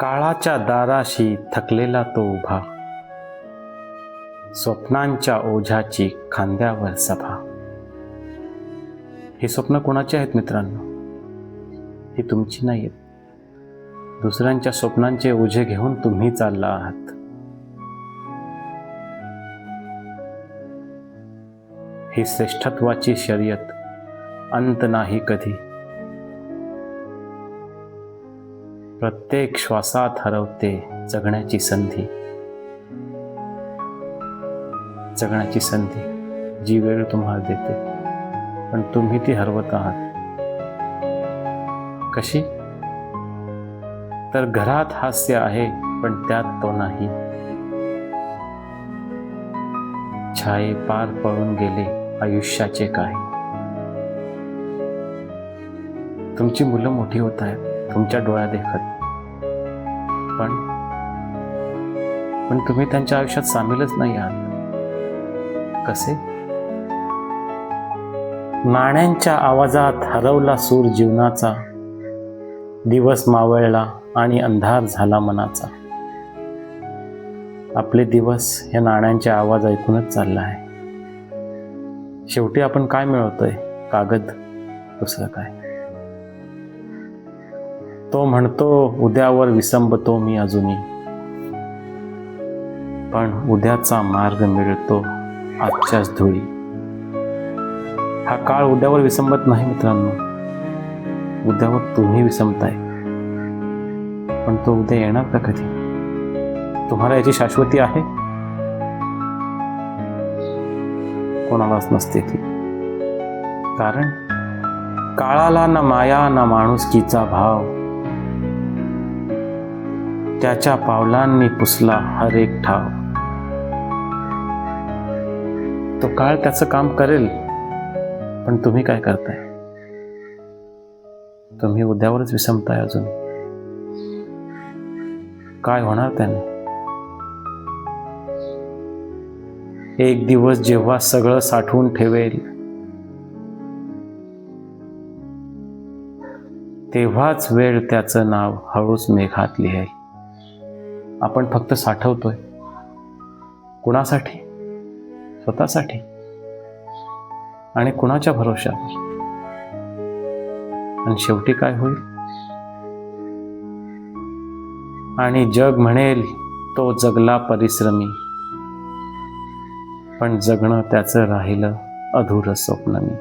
काळाच्या दाराशी थकलेला तो उभा. स्वप्नांच्या ओझ्याची खांद्यावर सभा. हे स्वप्न कोणाची आहेत मित्रांनो? ही तुमची नाही आहेत. दुसऱ्यांच्या स्वप्नांचे ओझे घेऊन तुम्ही चालला आहात. ही श्रेष्ठत्वाची शर्यत अंत नाही कधी. प्रत्येक श्वासात हरवते जगण्याची संधी. जगण्याची संधी जी वेळ तुम्हाला देते पण तुम्ही ती हरवत आहात. कशी? तर घरात हास्य आहे पण त्यात तो नाही. छाये पार पळून गेले आयुष्याचे काही. तुमची मुलं मोठी होत आहेत. तुमच्या डोळ्या देखत. पण पण तुम्ही त्यांच्या आयुष्यात सामीलच नाही आहात. कसे? नाण्यांच्या आवाजात हरवला सूर जीवनाचा. दिवस मावळला आणि अंधार झाला मनाचा. आपले दिवस या नाण्यांचे आवाज ऐकूनच चालला आहे. शेवटी आपण काय मिळवतोय? कागद दुसरं काय? तो म्हणतो उद्यावर विसंबतो मी अजूनही. पण उद्याचा मार्ग मिळतो आजच्याच धुळी. हा काळ उद्यावर विसंबत नाही मित्रांनो. उद्यावर तुम्ही विसंबताय. पण तो उद्या येणार का कधी? तुम्हाला याची शाश्वती आहे? कोणालाच नसते ती. कारण काळाला ना माया ना माणुसकीचा भाव. त्याच्या पावलांनी पुसला हर एक ठाव. तो काळ त्याचं काम करेल पण तुम्ही काय करताय? तुम्ही उद्यावरच विसमताय अजून. काय होणार त्याने? एक दिवस जेव्हा सगळं साठवून ठेवेल तेव्हाच वेळ त्याचं नाव हळूच मेघात लिहेल. आपण फक्त साठवतोय. कुणासाठी? स्वतःसाठी. आणि कुणाच्या भरोशावर आणि शेवटी काय होईल? आणि जग म्हणेल तो जगला परिश्रमी. पण जगणं त्याचं राहिलं अधूर स्वप्नमी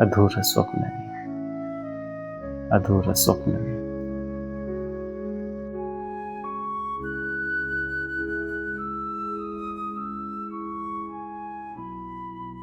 अधूर स्वप्नमी अधूर स्वप्नमी